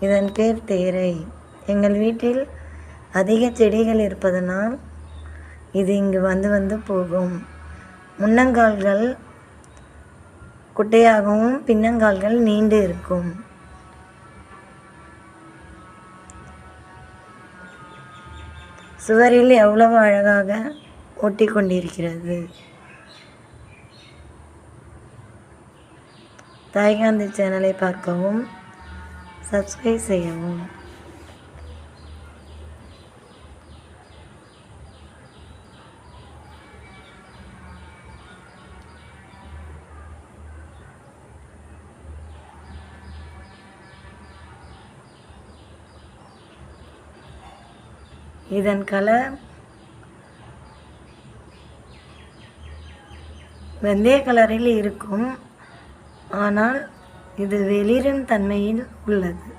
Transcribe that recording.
இதன் பேர் தேரை. எங்கள் வீட்டில் அதிக செடிகள் இருப்பதனால் இது இங்கு வந்து வந்து போகும். முன்னங்கால்கள் குட்டையாகவும் பின்னங்கால்கள் நீண்டு இருக்கும். சுவரில் எவ்வளவு அழகாக ஒட்டி கொண்டிருக்கிறது. தாய்காந்தி சேனலை பார்க்கவும். சப்ஸ்கிரைப் செய்யவும். இதன் கலர் வெந்தய கலரில் இருக்கும். ஆனால் இது வெளிரும் தன்மையில் உள்ளது.